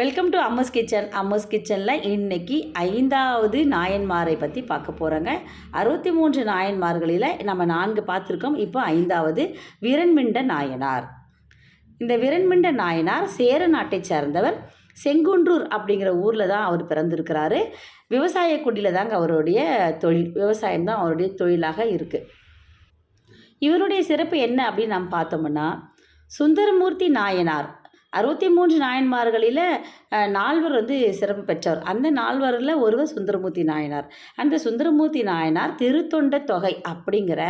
Welcome to Amma's kitchen Amma's கிச்சனில் இன்னைக்கு ஐந்தாவது நாயன்மாரை பற்றி பார்க்க போகிறோங்க அறுபத்தி மூன்று நாயன்மார்களில் நம்ம நான்கு பார்த்துருக்கோம். இப்போ ஐந்தாவது விரண்மிண்ட நாயனார். இந்த விரண்மிண்ட நாயனார் சேர நாட்டை சேர்ந்தவர் செங்குன்றூர் அப்படிங்கிற ஊரில் தான் அவர் பிறந்திருக்கிறாரு. விவசாய குடியில் தாங்க அவருடைய தொழில். விவசாயம் தான் அவருடைய தொழிலாக இருக்குது இவருடைய சிறப்பு என்ன அப்படின்னு நம்ம பார்த்தோம்னா சுந்தரமூர்த்தி நாயனார். அறுபத்தி மூன்று நாயன்மார்களில் நால்வர் வந்து சிறப்பு பெற்றவர். அந்த நால்வரில் ஒருவர் சுந்தரமூர்த்தி நாயனார். அந்த சுந்தரமூர்த்தி நாயனார் திருத்தொண்ட தொகை அப்படிங்கிற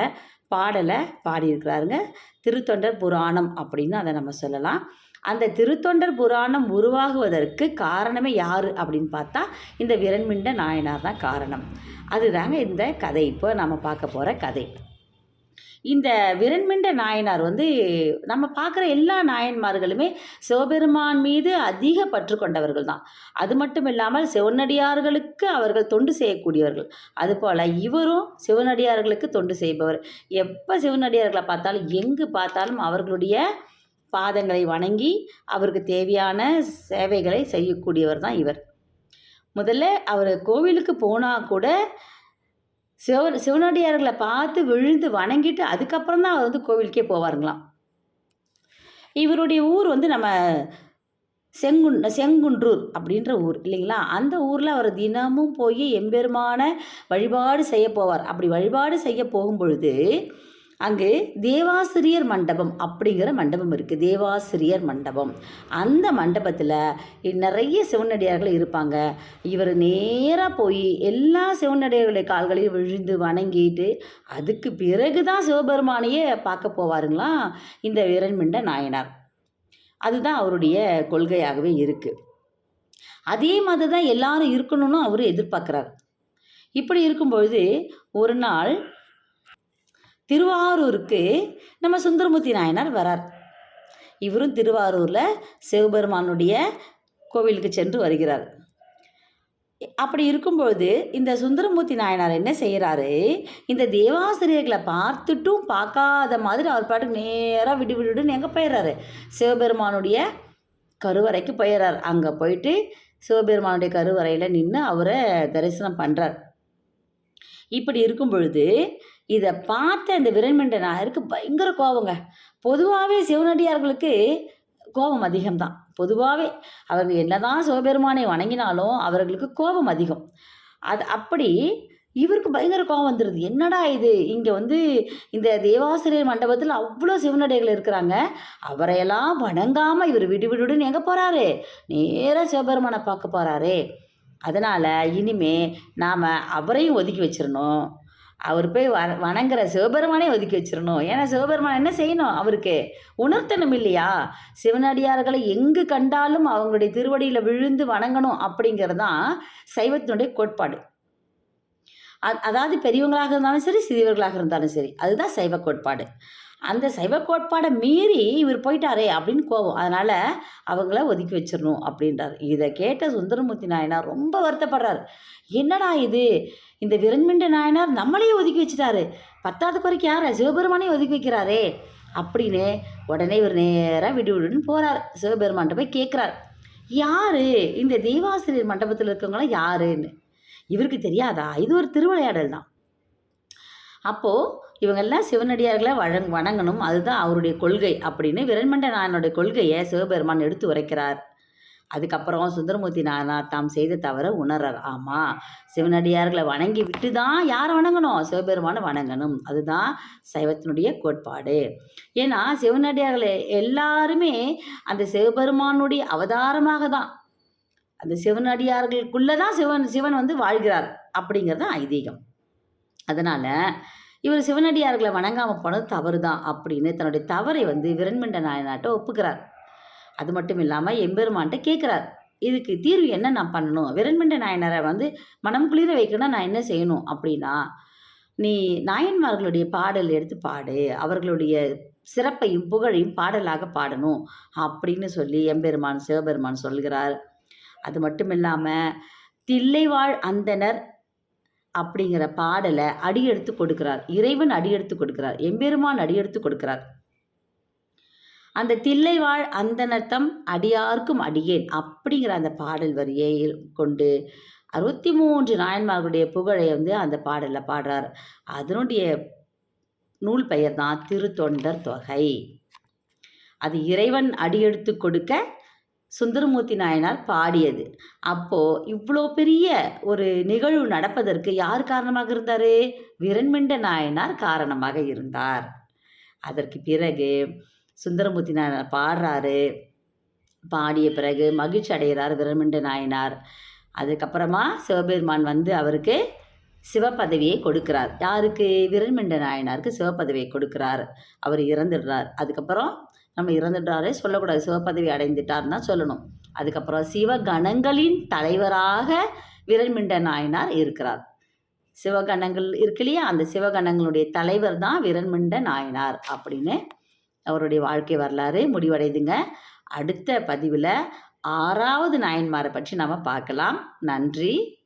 பாடலை பாடியிருக்கிறாருங்க. திருத்தொண்டர் புராணம் அப்படின்னு அதை நம்ம சொல்லலாம். அந்த திருத்தொண்டர் புராணம் உருவாகுவதற்கு காரணமே யார் அப்படின்னு பார்த்தா இந்த விரண்மிண்ட நாயனார் தான் காரணம். அதுதாங்க இந்த கதை. இப்போ நம்ம பார்க்க போகிற கதை. இந்த விரண்மிண்ட நாயனார் வந்து நம்ம பார்க்குற எல்லா நாயன்மார்களுமே சிவபெருமான் மீது அதிக பற்று கொண்டவர்கள் தான். அது மட்டும் இல்லாமல் சிவனடியார்களுக்கு அவர்கள் தொண்டு செய்யக்கூடியவர்கள். அதுபோல் இவரும் சிவனடியார்களுக்கு தொண்டு செய்பவர். எப்போ சிவனடியார்களை பார்த்தாலும் எங்கு பார்த்தாலும் அவர்களுடைய பாதங்களை வணங்கி அவருக்கு தேவையான சேவைகளை செய்யக்கூடியவர் தான் இவர். முதல்ல அவர் கோவிலுக்கு போனால் கூட சிவ சிவனடியார்களை பார்த்து விழுந்து வணங்கிட்டு அதுக்கப்புறம் தான் அவர் வந்து கோவிலுக்கே போவாருங்களாம். இவருடைய ஊர் வந்து நம்ம செங்குன் செங்குன்றூர் அப்படின்ற ஊர் இல்லைங்களா? அந்த ஊரில் அவர் தினமும் போய் எம்பெருமான வழிபாடு செய்ய போவார். அப்படி வழிபாடு செய்ய போகும் பொழுது அங்கு தேவாசிரியர் மண்டபம் அப்படிங்கிற மண்டபம் இருக்குது தேவாசிரியர் மண்டபம். அந்த மண்டபத்தில் நிறைய சிவனடியார்கள் இருப்பாங்க. இவர் நேராக போய் எல்லா சிவனடியார்களுடைய கால்களையும் விழுந்து வணங்கிட்டு அதுக்கு பிறகு தான் சிவபெருமானையே பார்க்க போவாருங்களாம் இந்த விரண்மிண்ட நாயனார். அதுதான் அவருடைய கொள்கையாகவே இருக்குது அதே மாதிரி தான் எல்லாரும் இருக்கணும்னு அவர் எதிர்பார்க்குறார். இப்படி இருக்கும்பொழுது ஒரு நாள் திருவாரூருக்கு நம்ம சுந்தரமூர்த்தி நாயனார் வரார். இவரும் திருவாரூரில் சிவபெருமானுடைய கோவிலுக்கு சென்று வருகிறார். அப்படி இருக்கும்பொழுது இந்த சுந்தரமூர்த்தி நாயனார் என்ன செய்கிறாரு இந்த தேவாசிரியர்களை பார்த்துட்டும் பார்க்காத மாதிரி அவர் பாட்டுக்கு நேராக விடு விடுன்னு எங்கே போயிடுறாரு சிவபெருமானுடைய கருவறைக்கு போயிடுறார் அங்கே போயிட்டு சிவபெருமானுடைய கருவறையில் நின்று அவரை தரிசனம் பண்ணுறார் இப்படி இருக்கும் பொழுது இதை பார்த்த இந்த விரண்மண்ட நாயருக்கு பயங்கர கோபங்க பொதுவாகவே சிவனடியார்களுக்கு கோபம் அதிகம்தான். பொதுவாகவே அவர்கள் என்னதான் சிவபெருமானை வணங்கினாலும் அவர்களுக்கு கோபம் அதிகம். அது அப்படி இவருக்கு பயங்கர கோபம் வந்துடுது என்னடா இது? இங்கே வந்து இந்த தேவாசிரியர் மண்டபத்தில் அவ்வளோ சிவனடைகள் இருக்கிறாங்க. அவரையெல்லாம் வணங்காமல் இவர் விடு விடுன்னு எங்கே போகிறாரு நேராக சிவபெருமானை பார்க்க போகிறாரே அதனால் இனிமே நாம் அவரையும் ஒதுக்கி வச்சிடணும் அவர் போய் வ வணங்குற சிவபெருமானே ஒதுக்கி வச்சிடணும் ஏன்னா சிவபெருமான் என்ன செய்யணும் அவருக்கு? உணர்த்தணும் இல்லையா? சிவனடியார்களை எங்கு கண்டாலும் அவங்களுடைய திருவடியில் விழுந்து வணங்கணும் அப்படிங்கிறது தான் சைவத்தினுடைய கோட்பாடு. அதாவது பெரியவங்களாக இருந்தாலும் சரி சிறியவர்களாக இருந்தாலும் சரி அதுதான் சைவ கோட்பாடு. அந்த சைவ கோட்பாடை மீறி இவர் போயிட்டாரே அப்படின்னு கோவம். அதனால் அவங்கள ஒதுக்கி வச்சிடணும் அப்படின்றார். இதை கேட்ட சுந்தரமூர்த்தி நாயனார் ரொம்ப வருத்தப்படுறார். என்னடா இது? இந்த விரண்மிண்ட நாயனார் நம்மளையே ஒதுக்கி வச்சுட்டாரு. பத்தாவது குறைக்கு யார்? சிவபெருமானையும் ஒதுக்கி வைக்கிறாரே அப்படின்னு உடனே இவர் நேராக விடு விடுன்னு போகிறார் சிவபெருமான்கிட்ட போய் கேட்குறார் யார்? இந்த தெய்வாசிரியர் மண்டபத்தில் இருக்கவங்களாம் யாருன்னு? இவருக்கு தெரியாதா? இது ஒரு திருவிளையாடல் தான். அப்போது இவங்கெல்லாம் சிவனடியார்களை வழங் வணங்கணும். அதுதான் அவருடைய கொள்கை அப்படின்னு விரண்மண்ட நாயனுடைய கொள்கையை சிவபெருமான் எடுத்து உரைக்கிறார். அதுக்கப்புறம் சுந்தரமூர்த்தி நாயனார் தாம் செய்த தவற உணர்றார் ஆமாம் சிவனடியார்களை வணங்கி விட்டு தான் யாரை வணங்கணும்? சிவபெருமானை வணங்கணும். அதுதான் சைவத்தினுடைய கோட்பாடு. ஏன்னா சிவனடியார்களை எல்லாருமே அந்த சிவபெருமானுடைய அவதாரமாக தான் அந்த சிவனடியார்களுக்குள்ளே தான் சிவன் சிவன் வந்து வாழ்கிறார் அப்படிங்கிறது தான் ஐதீகம். அதனால் இவர் சிவனடியார்களை வணங்காமல் போனது தவறு தான் அப்படின்னு தன்னுடைய தவறை வந்து விரண்மண்ட நாயனாட்ட ஒப்புக்கிறார். அது மட்டும் இல்லாமல் எம்பெருமான்ட்ட கேட்குறார் இதுக்கு தீர்வு என்ன நான் பண்ணணும்? விரண்மண்ட நாயனரை வந்து மனம் குளிர வைக்கணும்னா நான் என்ன செய்யணும் அப்படின்னா நீ நாயன்மார்களுடைய பாடல் எடுத்து பாடு. அவர்களுடைய சிறப்பையும் புகழையும் பாடலாக பாடணும் அப்படின்னு சொல்லி எம்பெருமான் சிவபெருமான் சொல்கிறார். அது மட்டும் இல்லாமல் தில்லைவாழ் அந்தனர் அப்படிங்கிற பாடலை அடியெடுத்து கொடுக்கிறார். இறைவன் அடியெடுத்து கொடுக்கிறார். எம்பெருமான் அடியெடுத்து கொடுக்கிறார். அந்த தில்லைவாழ் அந்தனர்த்தம் அடியார்க்கும் அடியேன் அப்படிங்கிற அந்த பாடல் வரியை கொண்டு அறுபத்தி மூன்று நாயன்மார்களுடைய புகழை வந்து அந்த பாடலில் பாடுறார். அதனுடைய நூல் பெயர் தான் திருத்தொண்டர் தொகை. அது இறைவன் அடியெடுத்து கொடுக்க சுந்தரமூர்த்தி நாயனார் பாடியது. அப்போது இவ்வளோ பெரிய ஒரு நிகழ்வு நடப்பதற்கு யார் காரணமாக இருந்தார்? விரண்மிண்ட நாயனார் காரணமாக இருந்தார். அதற்கு பிறகு சுந்தரமூர்த்தி நாயனார் பாடுறாரு. பாடிய பிறகு மகிழ்ச்சி அடைகிறார் விரண்மிண்ட நாயனார். அதுக்கப்புறமா சிவபெருமான் வந்து அவருக்கு சிவபதவியை கொடுக்கிறார். யாருக்கு? விரண்மிண்ட நாயனாருக்கு சிவபதவியை கொடுக்கிறார். அவர் இறந்துடுறார். அதுக்கப்புறம் நம்ம இறந்துட்டாரே சொல்லக்கூடாது. சிவபதவி அடைந்துட்டார்னா தான் சொல்லணும். அதுக்கப்புறம் சிவகணங்களின் தலைவராக விரண்மிண்ட நாயனார் இருக்கிறார். சிவகணங்கள் இருக்கு இல்லையா? அந்த சிவகணங்களுடைய தலைவர் தான் விரண்மிண்ட நாயனார் அப்படின்னு அவருடைய வாழ்க்கை வரலாறு முடிவடையுதுங்க அடுத்த பதிவில் ஆறாவது நாயன்மாரை பற்றி நம்ம பார்க்கலாம். நன்றி.